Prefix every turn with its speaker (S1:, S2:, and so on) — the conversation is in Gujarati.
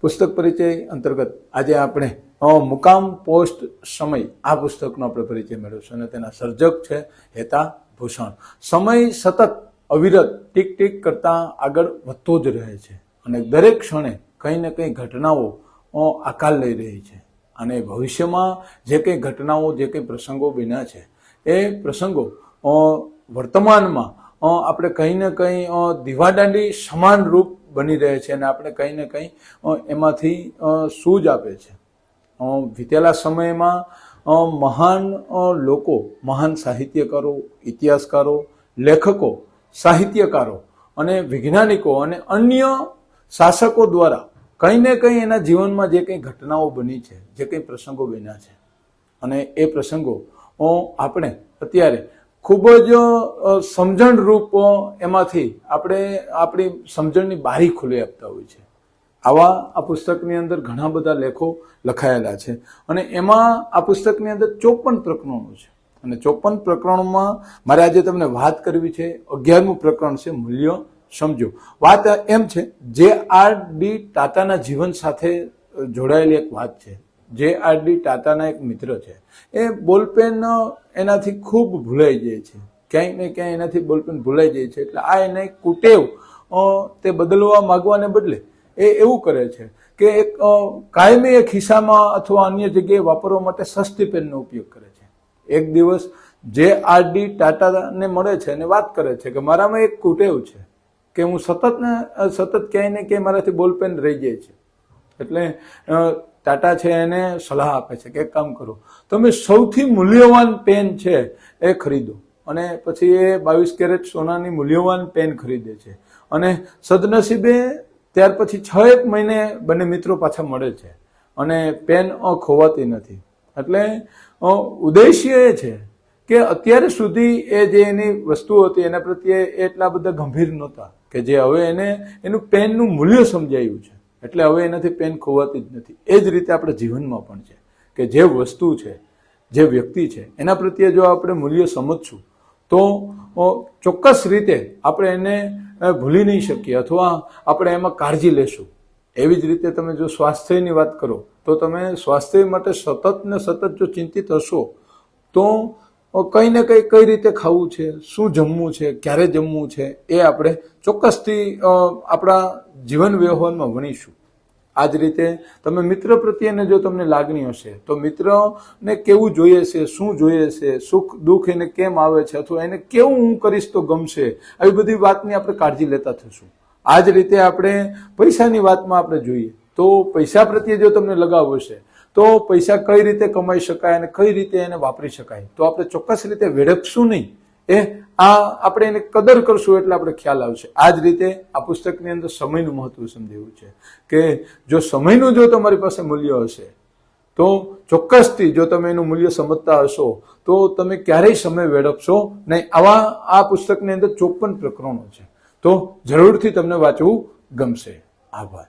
S1: પુસ્તક પરિચય અંતર્ગત આજે આપણે મુકામ પોસ્ટ સમય આ પુસ્તકનો આપણે પરિચય મેળવીશું અને તેના સર્જક છે હેતા ભૂષણ. સમય સતત અવિરત ટીક ટીક કરતાં આગળ વધતો જ રહે છે અને દરેક ક્ષણે કંઈ ને કંઈ ઘટનાઓ આકાર લઈ રહી છે અને ભવિષ્યમાં જે કંઈ ઘટનાઓ, જે કંઈ પ્રસંગો બન્યા છે એ પ્રસંગો વર્તમાનમાં આપણે કંઈ ને કંઈ દીવાદાંડી સમાન રૂપ બની રહે છે અને આપણે કંઈ ને કંઈ એમાંથી સૂજ આપે છે. વીતેલા સમયમાં મહાન લોકો, મહાન સાહિત્યકારો, ઇતિહાસકારો, લેખકો, સાહિત્યકારો અને વૈજ્ઞાનિકો અને અન્ય શાસકો દ્વારા કંઈ ને કંઈ એના જીવનમાં જે કંઈ ઘટનાઓ બની છે, જે કંઈ પ્રસંગો બન્યા છે. અને એ પ્રસંગો આપણે અત્યારે ખૂબ જ સમજણ સમજણરૂપ એમાંથી આપણે, આપણી સમજણની બારી ખોલી આપતા હોય છે. આવા આ પુસ્તકની અંદર ઘણા બધા લેખો લખાયેલા છે અને એમાં આ પુસ્તકની અંદર ચોપન પ્રકરણો છે. અને ચોપન પ્રકરણોમાં મારે આજે તમને વાત કરવી છે, અગિયારમું પ્રકરણ છે, મૂલ્ય સમજો. વાત એમ છે, જે આર ડી ટાટાના જીવન સાથે જોડાયેલી એક વાત છે. જે આર ડી ટાટાના એક મિત્ર છે, એ બોલપેન એનાથી ખૂબ ભૂલાઈ જાય છે. ક્યાંય ને ક્યાંય એનાથી બોલપેન ભૂલાઈ જાય છે. એટલે આ એને કુટેવ તે બદલવા માગવાને બદલે એ એવું કરે છે કે એક કાયમી એક ખિસ્સામાં અથવા અન્ય જગ્યાએ વાપરવા માટે સસ્તી પેનનો ઉપયોગ કરે છે. એક દિવસ જે આર ડી ટાટાને મળે છે અને વાત કરે છે કે મારામાં એક કુટેવ છે કે હું સતત ને સતત ક્યાંય ને ક્યાંય મારાથી બોલપેન રહી જાય છે. એટલે ટાટા છે એને સલાહ આપે છે કે એક કામ કરો. તમે સૌથી મૂલ્યવાન પેન છે એ ખરીદો. અને પછી એ બાવીસ કેરેટ સોનાની મૂલ્યવાન પેન ખરીદે છે. અને સદનસીબે ત્યાર પછી છ એક મહિને બંને મિત્રો પાછા મળે છે. અને પેન ખોવાતી નથી. એટલે ઉદ્દેશ્ય એ છે કે અત્યારે સુધી એ જે એની વસ્તુ હતી એના પ્રત્યે એટલા બધા ગંભીર નહોતા કે જે હવે એને એનું પેનનું મૂલ્ય સમજાયું છે. એટલે હવે એનાથી પેન ખોવાતી જ નથી. એ જ રીતે આપણે જીવનમાં પણ છે કે જે વસ્તુ છે, જે વ્યક્તિ છે, એના પ્રત્યે જો આપણે મૂલ્ય સમજશું, તો ચોક્કસ રીતે આપણે એને ભૂલી નહીં શકીએ અથવા આપણે એમાં કાળજી લેશું. એવી જ રીતે તમે જો સ્વાસ્થ્યની વાત કરો, તો તમે સ્વાસ્થ્ય માટે સતત ને સતત જો ચિંતિત હશો, તો કંઈ ને કંઈ કઈ રીતે ખાવું છે, શું જમવું છે, ક્યારે જમવું છે, એ આપણે ચોક્કસથી આપણા જીવન વ્યવહારમાં ભણીશું આ જ રીતે તમે મિત્ર પ્રત્યેને જો તમને લાગણી હશે, તો મિત્રને કેવું જોઈએ છે, શું જોઈએ છે, સુખ દુઃખ એને કેમ આવે છે, અથવા એને કેવું હું કરીશ તો ગમશે, આવી બધી વાતની આપણે કાળજી લેતા થશું. આ જ રીતે આપણે પૈસાની વાતમાં આપણે જોઈએ. તો પૈસા પ્રત્યે જો તમને લગાવ હશે તો પૈસા કઈ રીતે કમાઈ શકાય અને કઈ રીતે એને વાપરી શકાય? તો આપણે ચોક્કસ રીતે વેડપશું નહીં. એ આ આપણે એને કદર કરશું એટલે આપણે ખ્યાલ આવશે. આ જ રીતે આ પુસ્તકની અંદર સમયનું મહત્વ સમજાવ્યું છે કે જો સમયનું જો તમારી પાસે મૂલ્ય હશે, તો ચોક્કસથી જો તમે એનું મૂલ્ય સમજતા હશો, તો તમે ક્યારેય સમય વેડપશો નહીં. આવા આ પુસ્તકની અંદર ચોપન પ્રકરણો છે. તો જરૂરથી તમને વાંચવું ગમશે. આભાર.